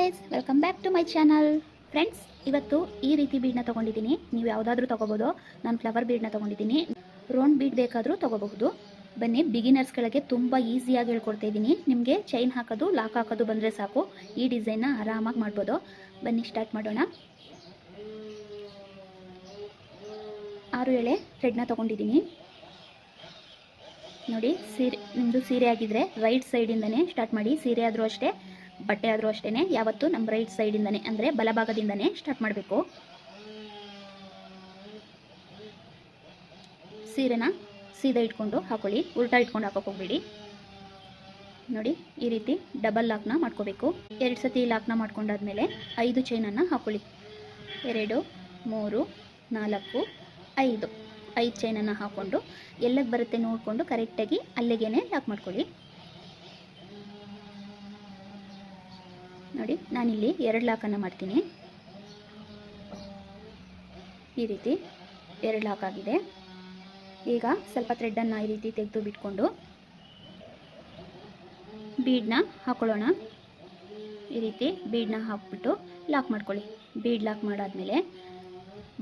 Guys welcome back to my channel friends ಇವತ್ತು ಈ ರೀತಿ ಬೀಡ್ನ ತೊಗೊಂಡಿದ್ದೀನಿ. ನೀವು ಯಾವುದಾದ್ರೂ ತೊಗೋಬೋದು. ನಾನು ಫ್ಲವರ್ ಬೀಡ್ನ ತೊಗೊಂಡಿದ್ದೀನಿ. ರೌಂಡ್ ಬೀಡ್ ಬೇಕಾದರೂ ತೊಗೋಬಹುದು. ಬನ್ನಿ ಬಿಗಿನರ್ಸ್ಗಳಿಗೆ ತುಂಬ ಈಸಿಯಾಗಿ ಹೇಳ್ಕೊಡ್ತಾ ಇದ್ದೀನಿ. ನಿಮಗೆ ಚೈನ್ ಹಾಕೋದು ಲಾಕ್ ಹಾಕೋದು ಬಂದರೆ ಸಾಕು. ಈ ಡಿಸೈನ್ನ ಆರಾಮಾಗಿ ಮಾಡ್ಬೋದು. ಬನ್ನಿ ಸ್ಟಾರ್ಟ್ ಮಾಡೋಣ. ಆರು ಎಳೆ ಥ್ರೆಡ್ನ ತೊಗೊಂಡಿದ್ದೀನಿ. ನೋಡಿ, ಸೀರೆ ನಿಮ್ಮದು ಸೀರೆ ಆಗಿದ್ರೆ ರೈಟ್ ಸೈಡಿಂದನೇ ಸ್ಟಾರ್ಟ್ ಮಾಡಿ. ಸೀರೆ ಆದರೂ ಅಷ್ಟೇ. ಬಟ್ಟೆ ಆದರೂ ಅಷ್ಟೇ ಯಾವತ್ತು ನಮ್ಮ ರೈಟ್ ಸೈಡಿಂದನೇ ಅಂದರೆ ಬಲಭಾಗದಿಂದನೇ ಸ್ಟಾರ್ಟ್ ಮಾಡಬೇಕು. ಸೀರೆನ ಸೀದಾ ಇಟ್ಕೊಂಡು ಹಾಕೊಳ್ಳಿ, ಉಲ್ಟಾ ಇಟ್ಕೊಂಡು ಹಾಕೋಕೆ ಹೋಗ್ಬೇಡಿ. ನೋಡಿ, ಈ ರೀತಿ ಡಬಲ್ ಲಾಕ್ನ ಮಾಡ್ಕೋಬೇಕು. ಎರಡು ಸತಿ ಲಾಕ್ನ ಮಾಡ್ಕೊಂಡಾದ್ಮೇಲೆ ಐದು ಚೈನನ್ನು ಹಾಕೊಳ್ಳಿ. ಎರಡು, ಮೂರು, ನಾಲ್ಕು, ಐದು. ಐದು ಚೈನನ್ನು ಹಾಕ್ಕೊಂಡು ಎಲ್ಲಕ್ಕೆ ಬರುತ್ತೆ ನೋಡಿಕೊಂಡು ಕರೆಕ್ಟಾಗಿ ಅಲ್ಲಿಗೇನೆ ಲಾಕ್ ಮಾಡ್ಕೊಳ್ಳಿ. ನೋಡಿ, ನಾನಿಲ್ಲಿ ಎರಡು ಲಾಕನ್ನು ಮಾಡ್ತೀನಿ. ಈ ರೀತಿ ಎರಡು ಲಾಕ್ ಆಗಿದೆ. ಈಗ ಸ್ವಲ್ಪ ಥ್ರೆಡ್ಡನ್ನು ಈ ರೀತಿ ತೆಗೆದು ಬಿಟ್ಕೊಂಡು ಬೀಡನ್ನ ಹಾಕೊಳ್ಳೋಣ. ಈ ರೀತಿ ಬೀಡನ್ನ ಹಾಕ್ಬಿಟ್ಟು ಲಾಕ್ ಮಾಡ್ಕೊಳ್ಳಿ. ಬೀಡ್ ಲಾಕ್ ಮಾಡಾದಮೇಲೆ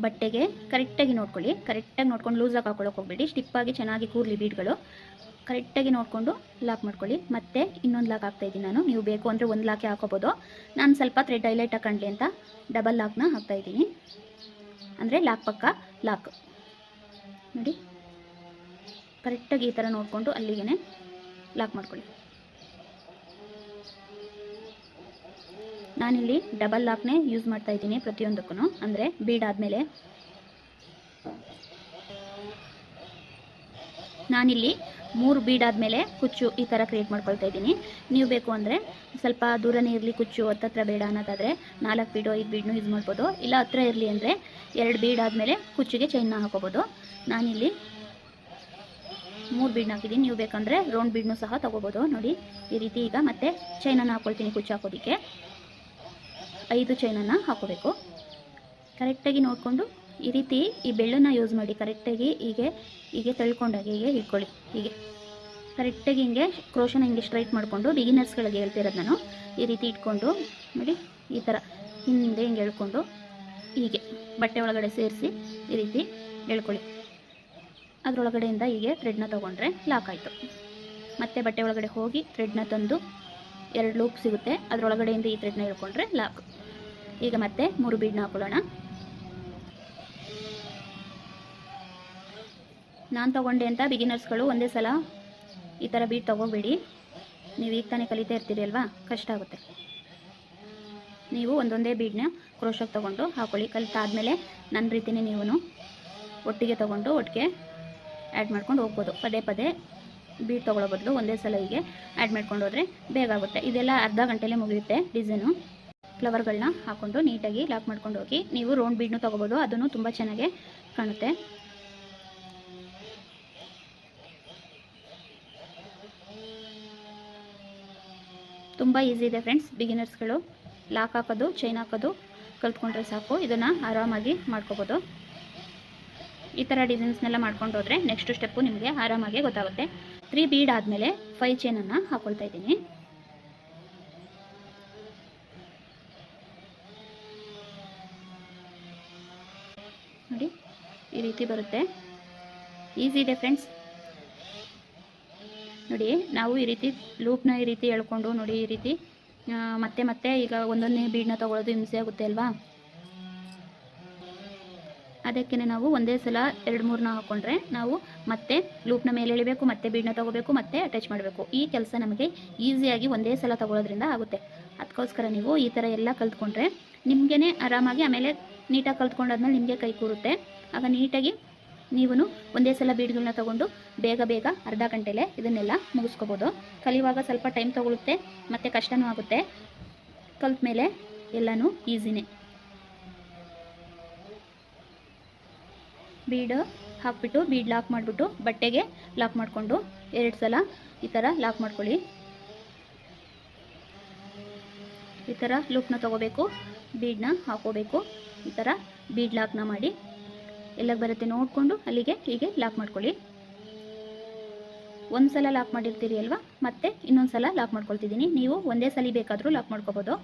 ಬಟ್ಟೆಗೆ ಕರೆಕ್ಟಾಗಿ ನೋಡ್ಕೊಳ್ಳಿ. ಕರೆಕ್ಟಾಗಿ ನೋಡ್ಕೊಂಡು ಲೂಸಾಗಿ ಹಾಕೊಳ್ಳೋಕೆ ಹೋಗ್ಬೇಡಿ. ಸ್ಟಿಪ್ಪಾಗಿ ಚೆನ್ನಾಗಿ ಕೂರಲಿ ಬೀಡ್ಗಳು. ಕರೆಕ್ಟಾಗಿ ನೋಡಿಕೊಂಡು ಲಾಕ್ ಮಾಡ್ಕೊಳ್ಳಿ. ಮತ್ತೆ ಇನ್ನೊಂದು ಲಾಕ್ ಹಾಕ್ತಾಯಿದ್ದೀನಿ ನಾನು. ನೀವು ಬೇಕು ಅಂದರೆ ಒಂದು ಲಾಕೆ ಹಾಕೋಬೋದು. ನಾನು ಸ್ವಲ್ಪ ಥ್ರೆಡ್ ಹೈಲೈಟ್ ಹಾಕೊಂಡ್ಲಿ ಅಂತ ಡಬಲ್ ಲಾಕ್ನ ಹಾಕ್ತಾಯಿದ್ದೀನಿ ಅಂದರೆ ಲಾಕ್ ಪಕ್ಕ ಲಾಕ್ ನೋಡಿ. ಕರೆಕ್ಟಾಗಿ ಈ ಥರ ನೋಡಿಕೊಂಡು ಅಲ್ಲಿಗೆ ಲಾಕ್ ಮಾಡ್ಕೊಳ್ಳಿ. ನಾನಿಲ್ಲಿ ಡಬಲ್ ಲಾಕ್ನೇ ಯೂಸ್ ಮಾಡ್ತಾ ಇದ್ದೀನಿ ಪ್ರತಿಯೊಂದಕ್ಕೂ ಅಂದರೆ ಬೀಡ್ ಆದಮೇಲೆ. ನಾನಿಲ್ಲಿ ಮೂರು ಬೀಡ್ ಆದಮೇಲೆ ಕುಚ್ಚು ಈ ಥರ ಕ್ರಿಯೇಟ್ ಮಾಡ್ಕೊಳ್ತಾ ಇದ್ದೀನಿ. ನೀವು ಬೇಕು ಅಂದರೆ ಸ್ವಲ್ಪ ದೂರನೇ ಇರಲಿ ಕುಚ್ಚು, ಹತ್ತತ್ರ ಬೇಡ ಅನ್ನೋದಾದರೆ ನಾಲ್ಕು ಬೀಡು, ಐದು ಬೀಡ್ನು ಯೂಸ್ ಮಾಡ್ಬೋದು. ಇಲ್ಲ ಹತ್ರ ಇರಲಿ ಅಂದರೆ ಎರಡು ಬೀಡ್ ಆದಮೇಲೆ ಕುಚ್ಚಿಗೆ ಚೈನ್ನ ಹಾಕೋಬೋದು. ನಾನಿಲ್ಲಿ ಮೂರು ಬೀಡ್ನ ಹಾಕಿದ್ದೀನಿ. ನೀವು ಬೇಕಂದರೆ ರೌಂಡ್ ಬೀಡ್ನು ಸಹ ತೊಗೋಬೋದು. ನೋಡಿ, ಈ ರೀತಿ ಈಗ ಮತ್ತೆ ಚೈನನ್ನು ಹಾಕ್ಕೊಳ್ತೀನಿ ಕುಚ್ಚು ಹಾಕೋದಕ್ಕೆ. ಐದು ಚೈನನ್ನು ಹಾಕೋಬೇಕು. ಕರೆಕ್ಟಾಗಿ ನೋಡಿಕೊಂಡು ಈ ರೀತಿ ಈ ಬೆಳ್ಳನ್ನು ಯೂಸ್ ಮಾಡಿ ಕರೆಕ್ಟಾಗಿ ಹೀಗೆ ಹೀಗೆ ತಳ್ಕೊಂಡಾಗೆ ಹೀಗೆ ಇಟ್ಕೊಳ್ಳಿ, ಹೀಗೆ. ಕರೆಕ್ಟಾಗಿ ಹಿಂಗೆ ಕ್ರೋಶನ ಹಿಂಗೆ ಸ್ಟ್ರೈಟ್ ಮಾಡಿಕೊಂಡು ಬಿಗಿನರ್ಸ್ಗಳಿಗೆ ಹೇಳ್ತಿರೋದು ನಾನು. ಈ ರೀತಿ ಇಟ್ಕೊಂಡು, ನೋಡಿ, ಈ ಥರ ಹಿಂದೆ ಹಿಂಗೆ ಎಳ್ಕೊಂಡು ಹೀಗೆ ಬಟ್ಟೆ ಒಳಗಡೆ ಸೇರಿಸಿ ಈ ರೀತಿ ಎಳ್ಕೊಳ್ಳಿ. ಅದರೊಳಗಡೆಯಿಂದ ಹೀಗೆ ಥ್ರೆಡ್ನ ತೊಗೊಂಡ್ರೆ ಲಾಕ್ ಆಯಿತು. ಮತ್ತೆ ಬಟ್ಟೆ ಒಳಗಡೆ ಹೋಗಿ ಥ್ರೆಡ್ನ ತಂದು ಎರಡು ಲೂಪ್ ಸಿಗುತ್ತೆ. ಅದರೊಳಗಡೆಯಿಂದ ಈ ಥ್ರೆಡ್ನ ಹೇಳ್ಕೊಂಡ್ರೆ ಲಾಕ್ ಈಗ ಮತ್ತೆ ಮೂರು ಬೀಡ್ನ ಹಾಕೊಳ್ಳೋಣ. ನಾನು ತೊಗೊಂಡೆ ಅಂತ ಬಿಗಿನರ್ಸ್ಗಳು ಒಂದೇ ಸಲ ಈ ಥರ ಬೀಡ್ ತೊಗೋಬೇಡಿ. ನೀವು ಈಗ ತಾನೇ ಕಲಿತಾ ಇರ್ತೀರಿ ಅಲ್ವಾ? ಕಷ್ಟ ಆಗುತ್ತೆ. ನೀವು ಒಂದೊಂದೇ ಬೀಡ್ನ ಕ್ರೋಶಕ್ಕೆ ತೊಗೊಂಡು ಹಾಕೊಳ್ಳಿ. ಕಲಿತಾದ್ಮೇಲೆ ನನ್ನ ರೀತಿಯೇ ನೀವು ಒಟ್ಟಿಗೆ ತೊಗೊಂಡು ಒಟ್ಟಿಗೆ ಆ್ಯಡ್ ಮಾಡ್ಕೊಂಡು ಹೋಗ್ಬೋದು. ಪದೇ ಪದೇ ಬೀಡ್ ತೊಗೊಳ್ಳೋ ಬದಲು ಒಂದೇ ಸಲ ಹೀಗೆ ಆ್ಯಡ್ ಮಾಡ್ಕೊಂಡು ಹೋದರೆ ಬೇಗ ಆಗುತ್ತೆ. ಇದೆಲ್ಲ ಅರ್ಧ ಗಂಟೆಲೇ ಮುಗಿಯುತ್ತೆ ಡಿಸೈನು ಫ್ಲವರ್ಗಳನ್ನ ಹಾಕ್ಕೊಂಡು ನೀಟಾಗಿ ಲಾಕ್ ಮಾಡ್ಕೊಂಡು ಹೋಗಿ ನೀವು ರೌಂಡ್ ಬೀಡ್ನು ತೊಗೋಬೋದು. ಅದನ್ನು ತುಂಬ ಚೆನ್ನಾಗೆ ಕಾಣುತ್ತೆ. ತುಂಬ ಈಸಿ ಇದೆ ಫ್ರೆಂಡ್ಸ್ ಬಿಗಿನರ್ಸ್ಗಳು ಲಾಕ್ ಹಾಕೋದು ಚೈನ್ ಹಾಕೋದು ಕಲ್ತ್ಕೊಂಡ್ರೆ ಸಾಕು. ಇದನ್ನು ಆರಾಮಾಗಿ ಮಾಡ್ಕೋಬೋದು. ಈ ಥರ ಡಿಸೈನ್ಸ್ನೆಲ್ಲ ಮಾಡ್ಕೊಂಡು ಹೋದರೆ ನೆಕ್ಸ್ಟ್ ಸ್ಟೆಪ್ಪು ನಿಮಗೆ ಆರಾಮಾಗಿ ಗೊತ್ತಾಗುತ್ತೆ. ತ್ರೀ ಬೀಡ್ ಆದಮೇಲೆ ಫೈವ್ ಚೈನನ್ನು ಹಾಕ್ಕೊಳ್ತಾ ಇದ್ದೀನಿ. ನೋಡಿ, ಈ ರೀತಿ ಬರುತ್ತೆ. ಈಸಿ ಇದೆ ಫ್ರೆಂಡ್ಸ್ ನೋಡಿ, ನಾವು ಈ ರೀತಿ ಲೂಪ್ನ ಈ ರೀತಿ ಎಳ್ಕೊಂಡು ನೋಡಿ ಈ ರೀತಿ ಮತ್ತೆ ಮತ್ತೆ ಈಗ ಒಂದೊಂದನೇ ಬೀಡ್ನ ತೊಗೊಳೋದು ಹಿಂಸೆ ಆಗುತ್ತೆ ಅಲ್ವಾ? ಅದಕ್ಕೆ ನಾವು ಒಂದೇ ಸಲ ಎರಡು ಮೂರನ್ನ ಹಾಕೊಂಡ್ರೆ ನಾವು ಮತ್ತೆ ಲೂಪ್ನ ಮೇಲೆ ಎಳಿಬೇಕು, ಮತ್ತೆ ಬೀಡ್ನ ತೊಗೋಬೇಕು, ಮತ್ತೆ ಅಟ್ಯಾಚ್ ಮಾಡಬೇಕು. ಈ ಕೆಲಸ ನಮಗೆ ಈಸಿಯಾಗಿ ಒಂದೇ ಸಲ ತೊಗೊಳೋದ್ರಿಂದ ಆಗುತ್ತೆ. ಅದಕ್ಕೋಸ್ಕರ ನೀವು ಈ ಥರ ಎಲ್ಲ ಕಲ್ತ್ಕೊಂಡ್ರೆ ನಿಮಗೇ ಆರಾಮಾಗಿ ಆಮೇಲೆ ನೀಟಾಗಿ ಕಲ್ತ್ಕೊಂಡಾದ್ಮೇಲೆ ನಿಮಗೆ ಕೈ ಕೂರುತ್ತೆ. ಆಗ ನೀಟಾಗಿ ನೀವು ಒಂದೇ ಸಲ ಬೀಡ್ಗಳನ್ನ ತಗೊಂಡು ಬೇಗ ಬೇಗ ಅರ್ಧ ಗಂಟೆಲೆ ಇದನ್ನೆಲ್ಲ ಮುಗಿಸ್ಕೋಬೋದು. ಕಲಿಯುವಾಗ ಸ್ವಲ್ಪ ಟೈಮ್ ತೊಗೊಳುತ್ತೆ, ಮತ್ತು ಕಷ್ಟನೂ ಆಗುತ್ತೆ. ಕಲ್ತ ಮೇಲೆ ಎಲ್ಲನೂ ಈಸಿನೇ. ಬೀಡ್ ಹಾಕ್ಬಿಟ್ಟು, ಬೀಡ್ ಲಾಕ್ ಮಾಡಿಬಿಟ್ಟು, ಬಟ್ಟೆಗೆ ಲಾಕ್ ಮಾಡಿಕೊಂಡು ಎರಡು ಸಲ ಈ ಥರ ಲಾಕ್ ಮಾಡ್ಕೊಳ್ಳಿ. ಈ ಥರ ಲುಕ್ನ ತೊಗೋಬೇಕು ಬೀಡನ್ನ ಹಾಕೋಬೇಕು ಈ ಥರ ಬೀಡ್ ಲಾಕ್ನ ಮಾಡಿ ಎಲ್ಲಕ್ಕೆ ಬರುತ್ತೆ. ನೋಡಿಕೊಂಡು ಅಲ್ಲಿಗೆ ಹೀಗೆ ಲಾಕ್ ಮಾಡ್ಕೊಳ್ಳಿ. ಒಂದು ಸಲ ಲಾಕ್ ಮಾಡಿರ್ತೀರಿ ಅಲ್ವಾ? ಮತ್ತೆ ಇನ್ನೊಂದು ಸಲ ಲಾಕ್ ಮಾಡ್ಕೊಳ್ತಿದ್ದೀನಿ. ನೀವು ಒಂದೇ ಸಲ ಬೇಕಾದರೂ ಲಾಕ್ ಮಾಡ್ಕೋಬೋದು.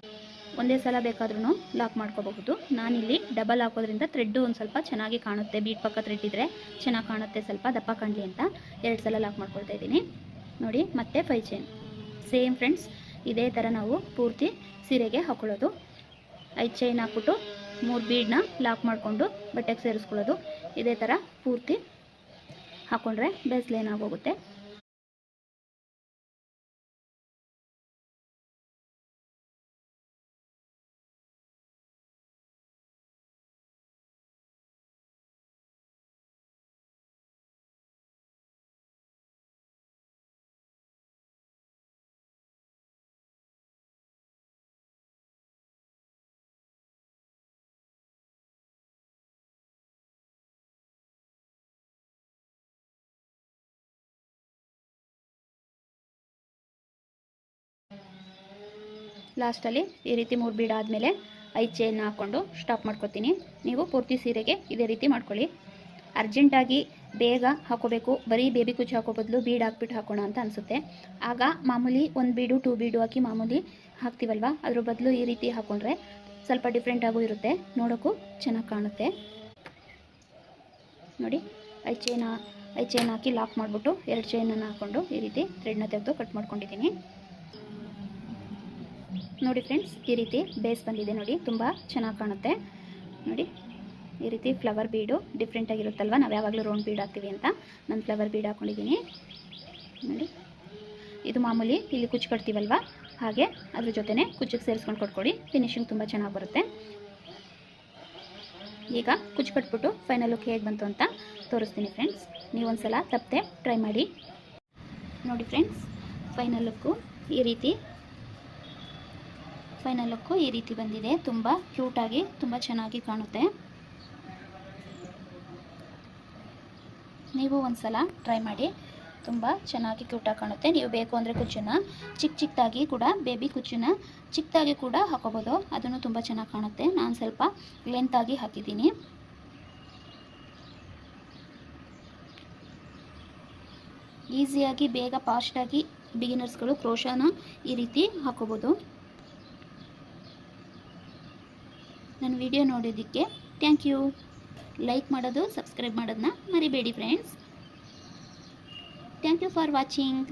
ಒಂದೇ ಸಲ ಬೇಕಾದ್ರೂ ಲಾಕ್ ಮಾಡ್ಕೋಬಹುದು. ನಾನಿಲ್ಲಿ ಡಬಲ್ ಹಾಕೋದ್ರಿಂದ ಥ್ರೆಡ್ಡು ಒಂದು ಸ್ವಲ್ಪ ಚೆನ್ನಾಗಿ ಕಾಣುತ್ತೆ. ಬೀಟ್ ಪಕ್ಕ ಥ್ರೆಡ್ ಇದ್ದರೆ ಚೆನ್ನಾಗಿ ಕಾಣುತ್ತೆ. ಸ್ವಲ್ಪ ದಪ್ಪ ಕಾಣಲಿ ಅಂತ ಎರಡು ಸಲ ಲಾಕ್ ಮಾಡ್ಕೊಳ್ತಾ ಇದ್ದೀನಿ. ನೋಡಿ, ಮತ್ತೆ ಫೈ ಚೈನ್ ಸೇಮ್ ಫ್ರೆಂಡ್ಸ್ ಇದೇ ಥರ ನಾವು ಪೂರ್ತಿ ಸೀರೆಗೆ ಹಾಕೊಳ್ಳೋದು. ಐದು ಚೈನ್ ಹಾಕ್ಬಿಟ್ಟು ಮೂರು ಬೀಡನ್ನ ಲಾಕ್ ಮಾಡಿಕೊಂಡು ಬಟ್ಟೆಗೆ ಸೇರಿಸ್ಕೊಳ್ಳೋದು. ಇದೇ ಥರ ಪೂರ್ತಿ ಹಾಕ್ಕೊಂಡ್ರೆ ಬೇಸ್ಲೇನ್ ಲಾಸ್ಟಲ್ಲಿ ಈ ರೀತಿ ಮೂರು ಬೀಡ್ ಆದಮೇಲೆ ಐದು ಚೈನ್ ಹಾಕ್ಕೊಂಡು ಸ್ಟಾಪ್ ಮಾಡ್ಕೊತೀನಿ. ನೀವು ಪೂರ್ತಿ ಸೀರೆಗೆ ಇದೇ ರೀತಿ ಮಾಡ್ಕೊಳ್ಳಿ. ಅರ್ಜೆಂಟಾಗಿ ಬೇಗ ಹಾಕೋಬೇಕು. ಬರೀ ಬೇಬಿ ಕುಚ್ಚು ಹಾಕೋ ಬದಲು ಬೀಡ್ ಹಾಕ್ಬಿಟ್ಟು ಹಾಕೋಣ ಅಂತ ಅನಿಸುತ್ತೆ. ಆಗ ಮಾಮೂಲಿ ಒಂದು ಬೀಡು, ಟೂ ಬೀಡು ಹಾಕಿ ಮಾಮೂಲಿ ಹಾಕ್ತೀವಲ್ವ? ಅದ್ರ ಬದಲು ಈ ರೀತಿ ಹಾಕ್ಕೊಂಡ್ರೆ ಸ್ವಲ್ಪ ಡಿಫ್ರೆಂಟಾಗೂ ಇರುತ್ತೆ. ನೋಡೋಕ್ಕೂ ಚೆನ್ನಾಗಿ ಕಾಣುತ್ತೆ. ನೋಡಿ, ಐದು ಚೈನ್ ಐ ಚೈನ್ ಹಾಕಿ ಲಾಕ್ ಮಾಡಿಬಿಟ್ಟು ಎರಡು ಚೈನನ್ನು ಹಾಕ್ಕೊಂಡು ಈ ರೀತಿ ಥ್ರೆಡ್ನ ತೆಗೆದು ಕಟ್ ಮಾಡ್ಕೊಂಡಿದ್ದೀನಿ. ನೋಡಿ ಫ್ರೆಂಡ್ಸ್ ಈ ರೀತಿ ಬೇಸ್ ಬಂದಿದೆ ನೋಡಿ, ತುಂಬ ಚೆನ್ನಾಗಿ ಕಾಣುತ್ತೆ. ನೋಡಿ, ಈ ರೀತಿ ಫ್ಲವರ್ ಬೀಡು ಡಿಫ್ರೆಂಟ್ ಆಗಿರುತ್ತಲ್ವ? ನಾವು ಯಾವಾಗಲೂ ರೌಂಡ್ ಬೀಡ್ ಹಾಕ್ತೀವಿ ಅಂತ. ನಾನು ಫ್ಲವರ್ ಬೀಡ್ ಹಾಕೊಂಡಿದ್ದೀನಿ ನೋಡಿ, ಇದು ಮಾಮೂಲಿ ಇಲ್ಲಿ ಕುಚ್ಚು ಕಟ್ತೀವಲ್ವ? ಹಾಗೆ ಅದ್ರ ಜೊತೆನೇ ಕುಚ್ಚಿಗೆ ಸೇರಿಸ್ಕೊಂಡು ಕೊಟ್ಕೊಡಿ ಫಿನಿಶಿಂಗ್ ತುಂಬ ಚೆನ್ನಾಗಿ ಬರುತ್ತೆ. ಈಗ ಕುಚ್ಚು ಕಟ್ಬಿಟ್ಟು ಫೈನಲ್ ಲುಕ್ ಹೇಗೆ ಬಂತು ಅಂತ ತೋರಿಸ್ತೀನಿ ಫ್ರೆಂಡ್ಸ್ ನೀವೊಂದ್ಸಲ ತಪ್ಪದೆ ಟ್ರೈ ಮಾಡಿ. ನೋಡಿ ಫ್ರೆಂಡ್ಸ್ ಫೈನಲ್ ಲುಕ್ಕು ಈ ರೀತಿ ಫೈನಲ್ ಲುಕ್ಕು ಈ ರೀತಿ ಬಂದಿದೆ. ತುಂಬ ಕ್ಯೂಟಾಗಿ ತುಂಬ ಚೆನ್ನಾಗಿ ಕಾಣುತ್ತೆ. ನೀವು ಒಂದ್ಸಲ ಟ್ರೈ ಮಾಡಿ, ತುಂಬ ಚೆನ್ನಾಗಿ ಕ್ಯೂಟಾಗಿ ಕಾಣುತ್ತೆ. ನೀವು ಬೇಕು ಅಂದರೆ ಕುಚ್ಚನ್ನ ಚಿಕ್ಕ ಚಿಕ್ಕದಾಗಿ ಕೂಡ ಬೇಬಿ ಕುಚ್ಚನ್ನ ಚಿಕ್ಕದಾಗಿ ಕೂಡ ಹಾಕೋಬೋದು. ಅದನ್ನು ತುಂಬ ಚೆನ್ನಾಗಿ ಕಾಣುತ್ತೆ. ನಾನು ಸ್ವಲ್ಪ ಲೆಂತಾಗಿ ಹಾಕಿದ್ದೀನಿ. ಈಸಿಯಾಗಿ ಬೇಗ ಫಾಸ್ಟಾಗಿ ಬಿಗಿನರ್ಸ್ಗಳು ಕ್ರೋಶನ ಈ ರೀತಿ ಹಾಕೋಬೋದು. ನನ್ನ ವಿಡಿಯೋ ನೋಡೋದಕ್ಕೆ ಥ್ಯಾಂಕ್ ಯು. ಲೈಕ್ ಮಾಡೋದು, ಸಬ್ಸ್ಕ್ರೈಬ್ ಮಾಡೋದನ್ನ ಮರಿಬೇಡಿ friends thank you for watching.